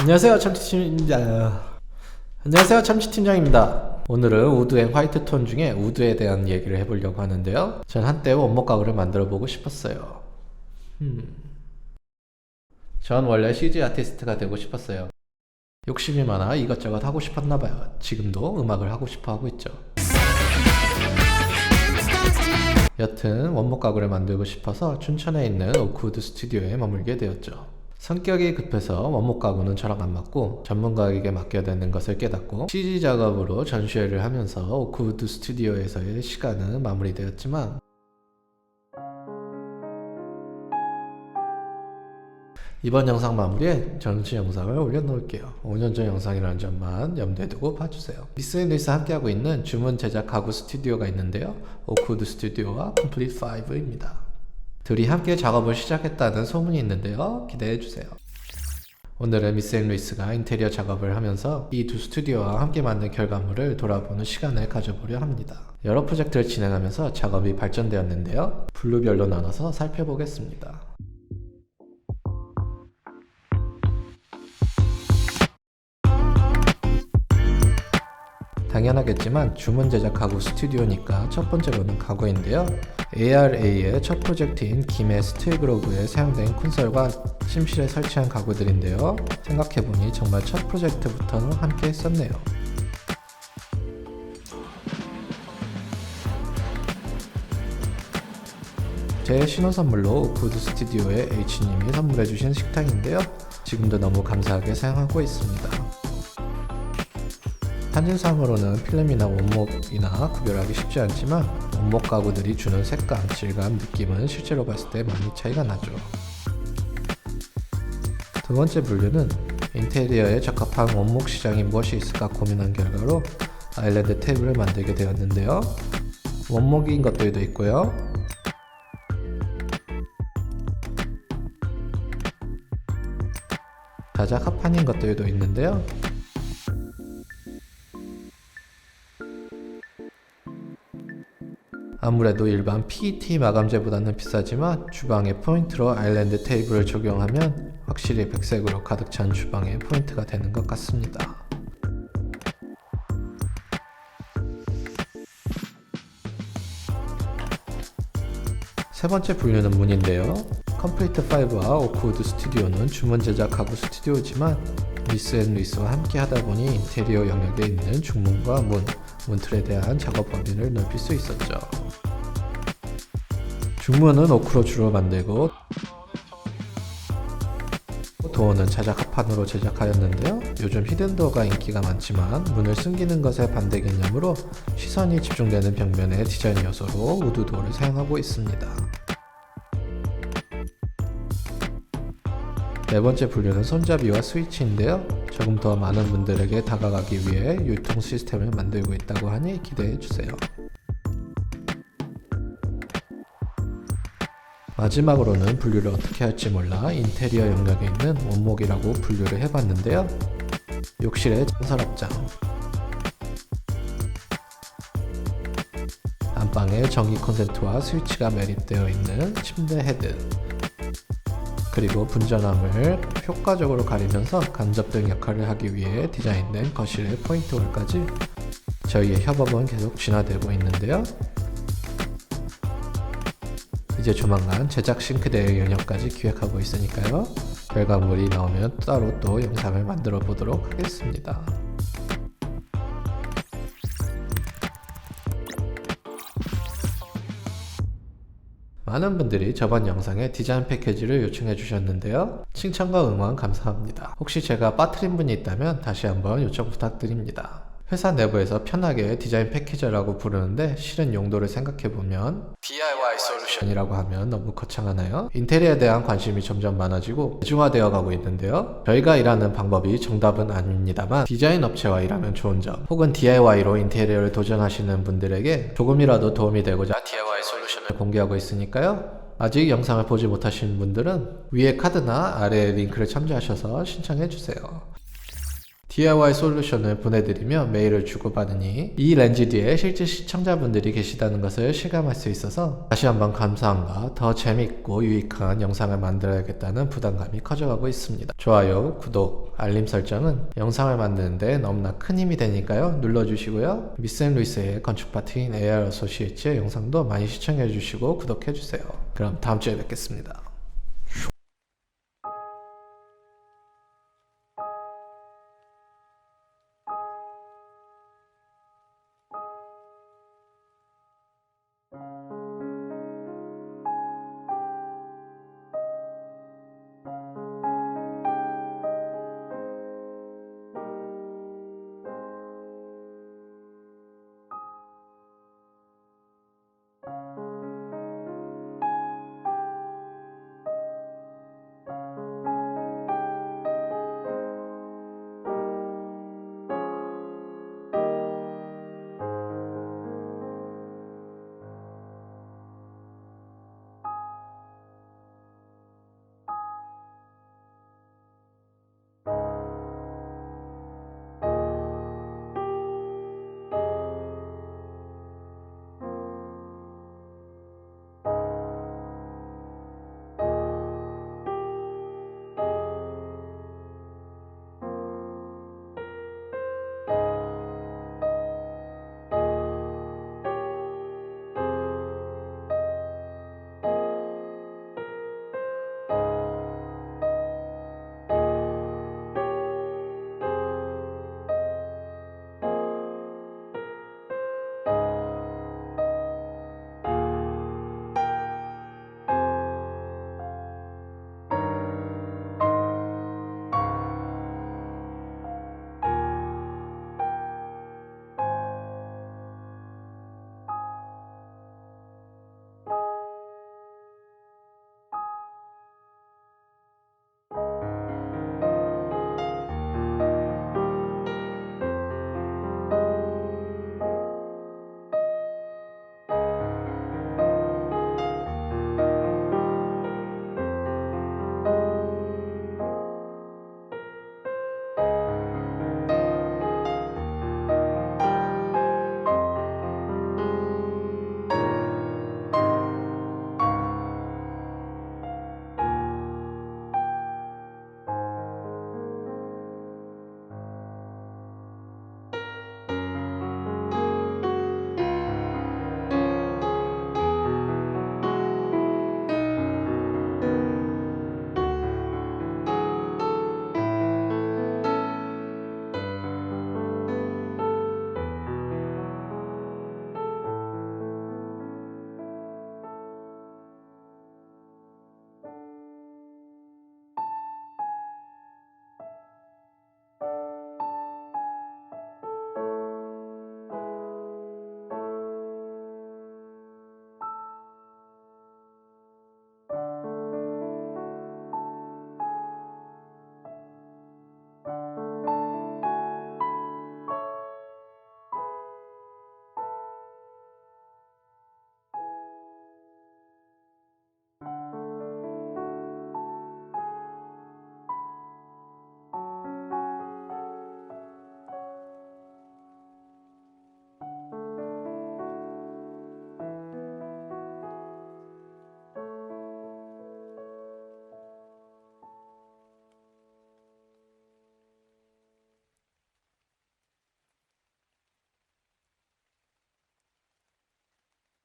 안녕하세요 참치팀입니다. 안녕하세요 참치팀장입니다. 오늘은 우드 앤 화이트 톤 중에 우드에 대한 얘기를 해보려고 하는데요. 전 한때 원목 가구를 만들어 보고 싶었어요. 음. 전 원래 CG 아티스트가 되고 싶었어요. 욕심이 많아 이것저것 하고 싶었나 봐요. 지금도 음악을 하고 싶어 하고 있죠. 여튼 원목 가구를 만들고 싶어서 춘천에 있는 오크우드 스튜디오에 머물게 되었죠. 성격이 급해서 원목 가구는 저랑 안 맞고 전문가에게 맡겨야 되는 것을 깨닫고 CG 작업으로 전시회를 하면서 오크우드 스튜디오에서의 시간은 마무리되었지만 이번 영상 마무리에 전시 영상을 올려놓을게요. 5년 전 영상이라는 점만 염두에 두고 봐주세요. 미스앤리스 함께하고 있는 주문 제작 가구 스튜디오가 있는데요. 오크우드 스튜디오와 컴플릿 5입니다. 둘이 함께 작업을 시작했다는 소문이 있는데요. 기대해주세요. 오늘은 미스앤루이스가 인테리어 작업을 하면서 이 두 스튜디오와 함께 만든 결과물을 돌아보는 시간을 가져보려 합니다. 여러 프로젝트를 진행하면서 작업이 발전되었는데요. 분류별로 나눠서 살펴보겠습니다. 당연하겠지만 주문 제작 가구 스튜디오니까 첫 번째로는 가구인데요. ARA의 첫 프로젝트인 김해 스틸그로브에 사용된 콘솔과 침실에 설치한 가구들인데요. 생각해보니 정말 첫 프로젝트부터 함께 했었네요. 제 신혼 선물로 오크우드 스튜디오에 H님이 선물해주신 식탁인데요. 지금도 너무 감사하게 사용하고 있습니다. 사진상으로는 필름이나 원목이나 구별하기 쉽지 않지만 원목 가구들이 주는 색감, 질감, 느낌은 실제로 봤을 때 많이 차이가 나죠. 두 번째 분류는 인테리어에 적합한 원목 시장이 무엇이 있을까 고민한 결과로 아일랜드 테이블을 만들게 되었는데요. 원목인 것들도 있고요. 자작 합판인 것들도 있는데요. 아무래도 일반 PET 마감재보다는 비싸지만 주방에 포인트로 아일랜드 테이블을 적용하면 확실히 백색으로 가득 찬 주방의 포인트가 되는 것 같습니다. 세 번째 분류는 문인데요. 컴플리트 5와 오크우드 스튜디오는 주문 제작 가구 스튜디오지만 미스 앤 루이스와 함께 하다 보니 인테리어 영역에 있는 중문과 문, 문틀에 대한 작업 범위를 넓힐 수 있었죠. 중문은 오크로 주로 만들고 도어는 자작 합판으로 제작하였는데요. 요즘 히든도어가 인기가 많지만 문을 숨기는 것의 반대 개념으로 시선이 집중되는 벽면의 디자인 요소로 우드도어를 사용하고 있습니다. 네 번째 분류는 손잡이와 스위치인데요. 조금 더 많은 분들에게 다가가기 위해 유통 시스템을 만들고 있다고 하니 기대해 주세요. 마지막으로는 분류를 어떻게 할지 몰라 인테리어 영역에 있는 원목이라고 분류를 해봤는데요. 욕실의 전설업장 안방에 전기 콘센트와 스위치가 매립되어 있는 침대 헤드 그리고 분전함을 효과적으로 가리면서 간접 등 역할을 하기 위해 디자인된 거실의 포인트 홀까지 저희의 협업은 계속 진화되고 있는데요. 이제 조만간 제작 싱크대의 영역까지 기획하고 있으니까요. 결과물이 나오면 따로 또 영상을 만들어 보도록 하겠습니다. 많은 분들이 저번 영상에 디자인 패키지를 요청해 주셨는데요. 칭찬과 응원 감사합니다. 혹시 제가 빠뜨린 분이 있다면 다시 한번 요청 부탁드립니다. 회사 내부에서 편하게 디자인 패키지라고 부르는데 실은 용도를 생각해보면 DIY 솔루션이라고 하면 너무 거창하나요? 인테리어에 대한 관심이 점점 많아지고 대중화되어 가고 있는데요. 저희가 일하는 방법이 정답은 아닙니다만 디자인 업체와 일하면 좋은 점 혹은 DIY로 인테리어를 도전하시는 분들에게 조금이라도 도움이 되고자 DIY 솔루션을 공개하고 있으니까요. 아직 영상을 보지 못하신 분들은 위에 카드나 아래 링크를 참조하셔서 신청해 주세요. DIY 솔루션을 보내드리며 메일을 주고받으니 이 렌즈 뒤에 실제 시청자분들이 계시다는 것을 실감할 수 있어서 다시 한번 감사함과 더 재밌고 유익한 영상을 만들어야겠다는 부담감이 커져가고 있습니다. 좋아요, 구독, 알림 설정은 영상을 만드는데 너무나 큰 힘이 되니까요. 눌러주시고요. 미스앤 루이스의 건축 파트인 AR 어소시에츠의 영상도 많이 시청해주시고 구독해주세요. 그럼 다음 주에 뵙겠습니다.